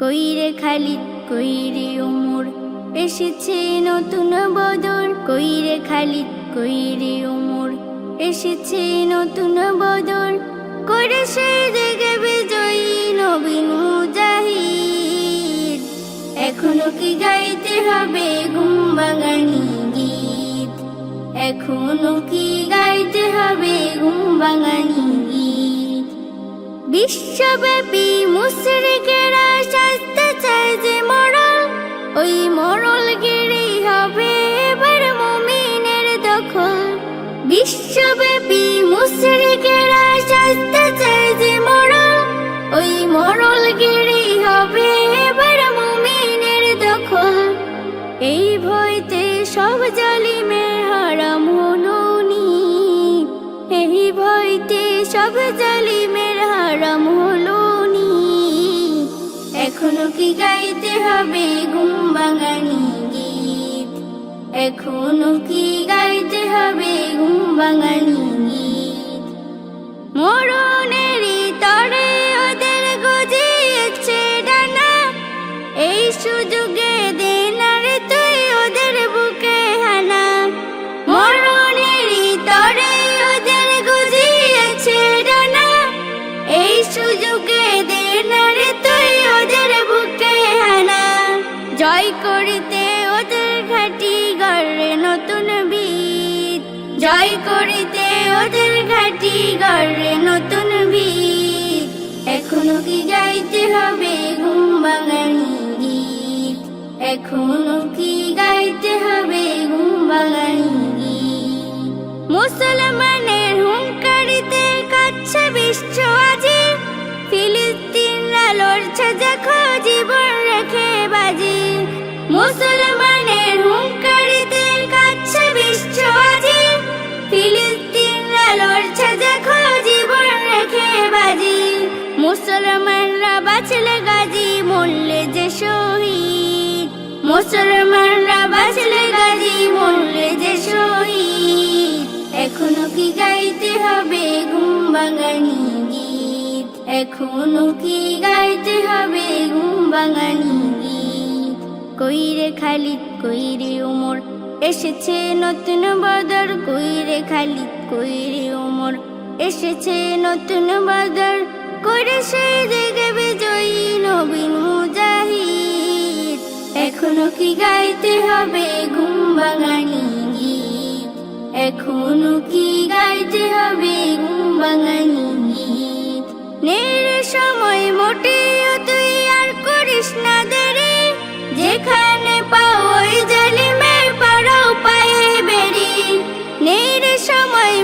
কইরে খালিদ কইরে ওমর এসেছে নতুন বদর, কইরে খালিদ কইরে ওমর এসেছে নতুন বদর, করে সে দেখে বিজয়ী নবীন মুজাহিদ। এখনও কি গাইতে হবে ঘুম বাঙানি গীত? এখনও কি গাইতে হবে ঘুম বাঙানি বিশ্বব্যাপী মুসরিকেরা শাস্তে চায় যে মরল ওই মরল গিরি হবে এবার মুমিনের দখল। বিশ্বব্যাপী মুসরিকেরা শাস্তে চায় যে মরল ওই মরল গিরি হবে এবার মুমিনের দখল। এই ভয়তে সব জালিমের হারাম হলো এই ভয়তে সব জালিমের এখনও কি গাইতে হবে ঘুম বাঙানি গীত? এখনও কি গাইতে হবে ঘুম বাঙানি গীত? মরণেরই তরে ওদের গজিয়েছে ডানা, এই সুযোগে জয় করিতে ওদের ঘাটি গড়ে নতুন বীর। জয় করিতে ওদের ঘাটি গড়ে নতুন বীর। এখনও কি গাইতে হবে ঘুম বাঙানি গীত? এখনও কি গাইতে হবে ঘুম বাঙানি গীত? মুসলমানের হুঙ্কারিতে কাচ্ছে বিশ্ব মুসলমানের জীবন বাজি। মুসলমানরা বাঁচলে গাজী, মরলে যে শহীদ। মুসলমানরা বাঁচলে গাজী, মরলে যে শহীদ। এখনও কি গাইতে হবে ঘুম বাঙানি গীত? এখনও কি গাইতে হবে ঘুম কইরে খালিদ, কইরে ওমর। এসেছে নতুন বদর, কইরে খালিদ, কইরে ওমর। এসেছে নতুন বদর করে সেই দিকে বিজয়ী নবীন মুজাহিদ। এখনও কি গাইতে হবে ঘুম বাঙানি গীত? এখনও কি গাইতে হবে ঘুম বাঙানি গীত? নের সময়, মোটেও তুই আর করিস না যেখানে বেরি। নের সময়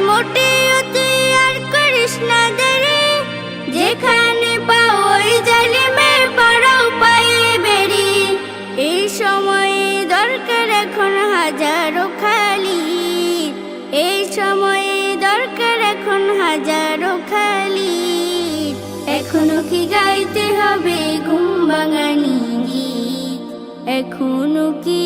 যেখানে বেরি। এই দরকার এখন এই দরকার এখন খালি। এখনও কি গাইতে হবে ঘুম গীত এখনও কি